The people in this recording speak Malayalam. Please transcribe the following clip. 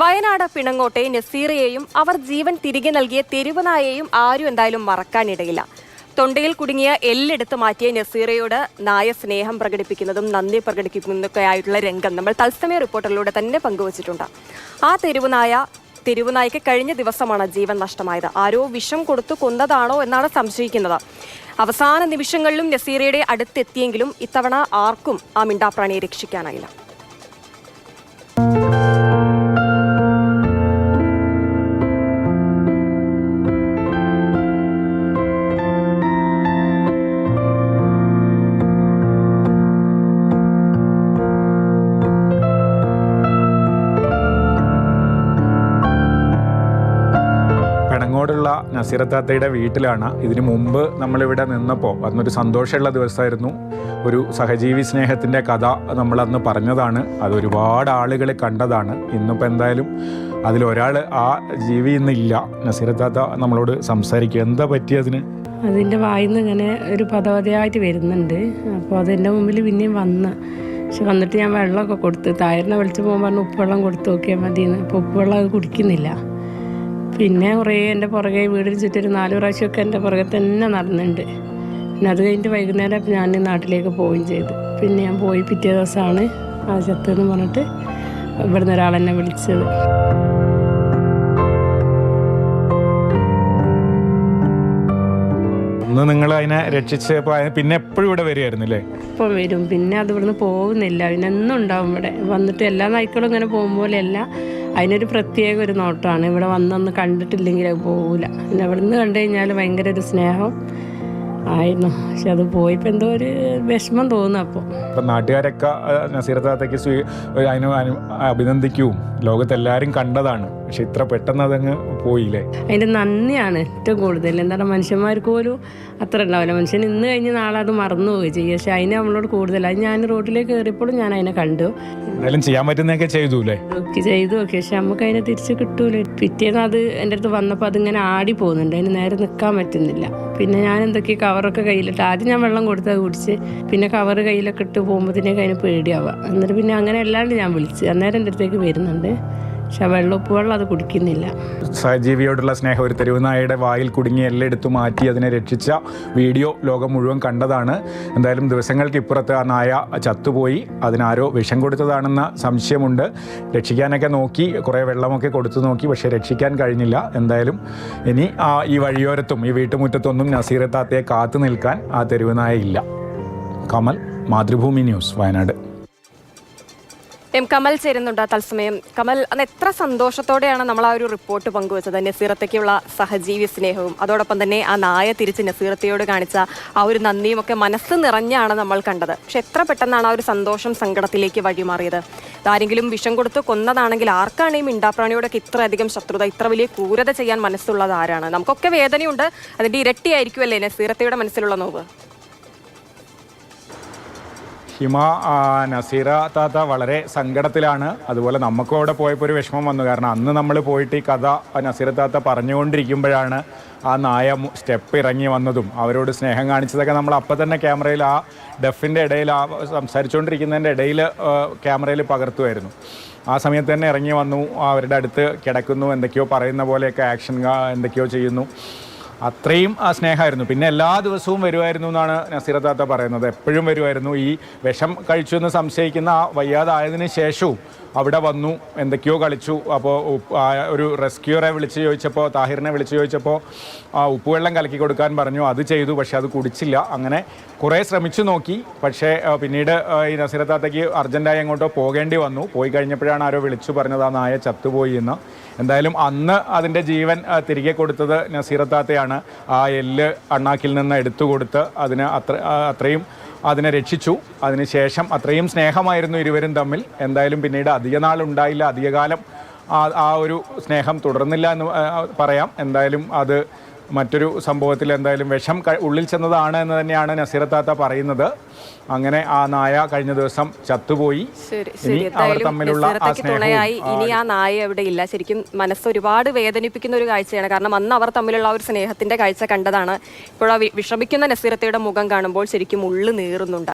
വയനാട് പിണങ്ങോട്ടെ നസീറയെയും അവർ ജീവൻ തിരികെ നൽകിയ തെരുവുനായെയും ആരും എന്തായാലും മറക്കാനിടയില്ല. തൊണ്ടയിൽ കുടുങ്ങിയ എല്ലെടുത്ത് മാറ്റിയ നസീറയോട് നായ സ്നേഹം പ്രകടിപ്പിക്കുന്നതും നന്ദി പ്രകടിപ്പിക്കുന്നതൊക്കെ ആയിട്ടുള്ള രംഗം നമ്മൾ തത്സമയ റിപ്പോർട്ടറിലൂടെ തന്നെ പങ്കുവച്ചിട്ടുണ്ട്. ആ തെരുവുനായ തെരുവുനായ്ക്ക് കഴിഞ്ഞ ദിവസമാണ് ജീവൻ നഷ്ടമായത്. ആരോ വിഷം കൊടുത്തു കൊന്നതാണോ എന്നാണ് സംശയിക്കുന്നത്. അവസാന നിമിഷങ്ങളിലും നസീറയുടെ അടുത്തെത്തിയെങ്കിലും ഇത്തവണ ആർക്കും ആ മിണ്ടാപ്രാണിയെ രക്ഷിക്കാനായില്ല. പെണങ്ങോടുള്ള നസീറത്താത്തയുടെ വീട്ടിലാണ് ഇതിനു മുമ്പ് നമ്മളിവിടെ നിന്നപ്പോൾ. അന്നൊരു സന്തോഷമുള്ള ദിവസമായിരുന്നു. ഒരു സഹജീവി സ്നേഹത്തിന്റെ കഥ നമ്മളന്ന് പറഞ്ഞതാണ്. അത് ഒരുപാട് ആളുകൾ കണ്ടതാണ്. ഇന്നിപ്പോൾ എന്തായാലും അതിലൊരാൾ ആ ജീവി ഇന്നില്ല. നസീറത്താത്ത നമ്മളോട് സംസാരിക്കുക. എന്താ പറ്റിയതിന് അതിന്റെ വായിൽ നിന്ന് ഇങ്ങനെ ഒരു പദവതയായിട്ട് വരുന്നുണ്ട്. അപ്പോൾ അതെന്റെ മുമ്പിൽ പിന്നെയും വന്ന്. പക്ഷെ വന്നിട്ട് ഞാൻ വെള്ളമൊക്കെ കൊടുത്ത് തായറിനെ വിളിച്ച് പോകാൻ പറഞ്ഞു ഉപ്പുവെള്ളം കൊടുത്ത് നോക്കിയാൽ മതിയെന്ന്. അപ്പോൾ ഉപ്പുവെള്ളം അത് കുടിക്കുന്നില്ല. പിന്നെ കുറേ എന്റെ പുറകെ വീടിന് ചുറ്റും ഒരു നാല് പ്രാവശ്യമൊക്കെ എന്റെ പുറകെ തന്നെ നടന്നിട്ടുണ്ട് പിന്നെ അത് കഴിഞ്ഞിട്ട് വൈകുന്നേരം ഞാൻ നാട്ടിലേക്ക് പോവുകയും ചെയ്തു. പിന്നെ ഞാൻ പോയി പിറ്റേ ദിവസമാണ് ആ ചത്തെന്ന് പറഞ്ഞിട്ട് ഇവിടുന്ന് ഒരാളെന്നെ വിളിച്ചത്. അന്ന് നിങ്ങൾ അതിനെ രക്ഷിച്ചപ്പോൾ പിന്നെ എപ്പോഴും ഇവിടെ വരുമായിരുന്നു അല്ലേ? ഇപ്പം വരും. പിന്നെ അത് ഇവിടുന്ന് പോകുന്നില്ല. പിന്നെ എന്നും ഉണ്ടാവും ഇവിടെ. വന്നിട്ട് എല്ലാ നായ്ക്കളും ഇങ്ങനെ പോകുമ്പോലെയല്ല അതിനൊരു പ്രത്യേക ഒരു നോട്ടമാണ് ഇവിടെ വന്നൊന്ന് കണ്ടിട്ടില്ലെങ്കിൽ അത് പോകില്ല പിന്നെ അവിടെ നിന്ന് കണ്ടു കഴിഞ്ഞാൽ ഭയങ്കര ഒരു സ്നേഹം ആയിരുന്നു. പക്ഷെ അത് പോയപ്പോൾ എന്തോ ഒരു വിഷമം തോന്നുന്നു അപ്പോൾ അപ്പം നാട്ടുകാരൊക്കെ അഭിനന്ദിക്കും. ലോകത്തെല്ലാവരും കണ്ടതാണ്. പക്ഷെ ഇത്ര പെട്ടെന്ന് അതങ്ങ് പോയില്ലേ? അതിന്റെ നന്ദിയാണ് ഏറ്റവും കൂടുതൽ. എന്താണ് മനുഷ്യന്മാർക്ക് പോലും അത്ര ഉണ്ടാവില്ല. മനുഷ്യൻ ഇന്ന് കഴിഞ്ഞ് നാളെ അത് മറന്നു പോവുകയും ചെയ്യും. പക്ഷെ അതിന് നമ്മളോട് കൂടുതൽ. അത് ഞാൻ റോഡിലേക്ക് കയറിയപ്പോഴും ഞാൻ അതിനെ കണ്ടു. എന്തായാലും ചെയ്യാൻ പറ്റുന്നതൊക്കെ ചെയ്തു അല്ലേ? ചെയ്തു. നോക്കി പക്ഷെ നമുക്ക് അതിനെ തിരിച്ച് കിട്ടൂല. പിറ്റേന്ന് അത് എന്റെ അടുത്ത് വന്നപ്പോൾ അതിങ്ങനെ ആടി പോകുന്നുണ്ട്. അതിന് നേരെ നിൽക്കാൻ പറ്റുന്നില്ല. പിന്നെ ഞാൻ എന്തൊക്കെ കവറൊക്കെ കയ്യിലിട്ട് ആദ്യം ഞാൻ വെള്ളം കൊടുത്താൽ കുടിച്ച് പിന്നെ കവർ കയ്യിലൊക്കെ ഇട്ട് പോകുമ്പോഴത്തേക്ക് അതിന് പേടിയാവുക. എന്നിട്ട് പിന്നെ അങ്ങനെ അല്ലാണ്ട് ഞാൻ വിളിച്ച് അന്നേരം എന്റെ അടുത്തേക്ക് വരുന്നുണ്ട്. പക്ഷെ ആ വെള്ളം അത് കുടിക്കുന്നില്ല. സഹജീവിയോടുള്ള സ്നേഹം ഒരു തെരുവുനായയുടെ വായിൽ കുടുങ്ങി എല്ലാം എടുത്തു മാറ്റി അതിനെ രക്ഷിച്ച വീഡിയോ ലോകം മുഴുവൻ കണ്ടതാണ്. എന്തായാലും ദിവസങ്ങൾക്ക് ഇപ്പുറത്ത് ആ നായ ചത്തുപോയി. അതിനാരോ വിഷം കൊടുത്തതാണെന്ന സംശയമുണ്ട്. രക്ഷിക്കാനൊക്കെ നോക്കി കുറേ വെള്ളമൊക്കെ കൊടുത്തു നോക്കി പക്ഷേ രക്ഷിക്കാൻ കഴിഞ്ഞില്ല. എന്തായാലും ഇനി ആ ഈ വഴിയോരത്തും ഈ വീട്ടുമുറ്റത്തൊന്നും നസീറത്താത്തയെ കാത്തു നിൽക്കാൻ ആ തെരുവുനായ ഇല്ല. കമൽ മാതൃഭൂമി ന്യൂസ് വയനാട്. എം കമൽ ചേരുന്നുണ്ട് തത്സമയം. കമൽ അന്ന് എത്ര സന്തോഷത്തോടെയാണ് നമ്മൾ ആ ഒരു റിപ്പോർട്ട് പങ്കുവച്ചത്? നസീറത്തേക്കുള്ള സഹജീവി സ്നേഹവും അതോടൊപ്പം തന്നെ ആ നായ തിരിച്ച് നസീറത്തയോട് കാണിച്ച ആ ഒരു നന്ദിയും ഒക്കെ മനസ്സ് നിറഞ്ഞാണ് നമ്മൾ കണ്ടത്. പക്ഷെ എത്ര പെട്ടെന്നാണ് ആ ഒരു സന്തോഷം സങ്കടത്തിലേക്ക് വഴിമാറിയത്? ആരെങ്കിലും വിഷം കൊടുത്ത് കൊന്നതാണെങ്കിൽ ആർക്കാണ് ഈ മിണ്ടാപ്രാണിയോടൊക്കെ ഇത്രയധികം ശത്രുത ഇത്ര വലിയ ക്രൂരത ചെയ്യാൻ മനസ്സുള്ളത് ആരാണ്? നമുക്കൊക്കെ വേദനയുണ്ട്. അതിന്റെ ഇരട്ടിയായിരിക്കുമല്ലേ നസീറത്തയുടെ മനസ്സിലുള്ള നോവ്? ഹിമ നസീറ താത്ത വളരെ സങ്കടത്തിലാണ്. അതുപോലെ നമുക്കും അവിടെ പോയപ്പോൾ ഒരു വിഷമം വന്നു. കാരണം അന്ന് നമ്മൾ പോയിട്ട് ഈ കഥ നസീറ താത്ത പറഞ്ഞുകൊണ്ടിരിക്കുമ്പോഴാണ് ആ നായ സ്റ്റെപ്പ് ഇറങ്ങി വന്നതും. അവരോട് സ്നേഹം കാണിച്ചതൊക്കെ നമ്മൾ അപ്പം തന്നെ ക്യാമറയിൽ ആ ഡെഫിന്റെ ഇടയിൽ ആ സംസാരിച്ചുകൊണ്ടിരിക്കുന്നതിന്റെ ഇടയിൽ ക്യാമറയിൽ പകർത്തുമായിരുന്നു. ആ സമയത്ത് തന്നെ ഇറങ്ങി വന്നു. അവരുടെ അടുത്ത് കിടക്കുന്നു. എന്തൊക്കെയോ പറയുന്ന പോലെയൊക്കെ ആക്ഷൻ എന്തൊക്കെയോ ചെയ്യുന്നു. അത്രയും ആ സ്നേഹമായിരുന്നു. പിന്നെ എല്ലാ ദിവസവും വരുമായിരുന്നു എന്നാണ് നസീർ താത്ത പറയുന്നത്. എപ്പോഴും വരുമായിരുന്നു. ഈ വിഷം കഴിച്ചു എന്ന് സംശയിക്കുന്ന ആ വയ്യാതായതിനു ശേഷവും അവിടെ വന്നു എന്തൊക്കെയോ കളിച്ചു. അപ്പോൾ ഒരു റെസ്ക്യൂറെ വിളിച്ച് ചോദിച്ചപ്പോൾ താഹിറിനെ വിളിച്ച് ചോദിച്ചപ്പോൾ ആ ഉപ്പുവെള്ളം കലക്കി കൊടുക്കാൻ പറഞ്ഞു. അത് ചെയ്തു പക്ഷേ അത് കുടിച്ചില്ല. അങ്ങനെ കുറേ ശ്രമിച്ചു നോക്കി. പക്ഷേ പിന്നീട് ഈ നസീറത്താത്തയ്ക്ക് അർജന്റായി എങ്ങോട്ടോ പോകേണ്ടി വന്നു. പോയി കഴിഞ്ഞപ്പോഴാണ് ആരോ വിളിച്ചു പറഞ്ഞത് ആ നായ ചത്തുപോയി എന്ന്. എന്തായാലും അന്ന് അതിന്റെ ജീവൻ തിരികെ കൊടുത്തത് നസീറത്താത്തയാണ് ആ എല്ല് അണ്ണാക്കിൽ നിന്ന് എടുത്തു കൊടുത്ത് അതിന് അത്ര അത്രയും അതിനെ രക്ഷിച്ചു. അതിനുശേഷം അത്രയും സ്നേഹമായിരുന്നു ഇരുവരും തമ്മിൽ. എന്തായാലും പിന്നീട് അധിക നാളുണ്ടായില്ല അധികകാലം ആ ഒരു സ്നേഹം തുടർന്നില്ല എന്ന് പറയാം. എന്തായാലും അത് മറ്റൊരു സംഭവത്തിൽ എന്തായാലും വിഷം ഉള്ളിൽ ചെന്നതാണ് എന്ന് തന്നെയാണ് നസീറത്താത്ത പറയുന്നത്. അങ്ങനെ ആ നായ കഴിഞ്ഞ ദിവസം ചത്തുപോയി. അവർ തമ്മിലുള്ള ഇനി ആ നായ അവിടെ ഇല്ല. ശരിക്കും മനസ്സ് ഒരുപാട് വേദനിപ്പിക്കുന്ന ഒരു കാഴ്ചയാണ്. കാരണം അന്ന് അവർ തമ്മിലുള്ള ഒരു സ്നേഹത്തിന്റെ കാഴ്ച കണ്ടതാണ്. ഇപ്പോൾ ആ വിഷമിക്കുന്ന നസീറത്തയുടെ മുഖം കാണുമ്പോൾ ശരിക്കും ഉള്ളു നീറുന്നുണ്ട്.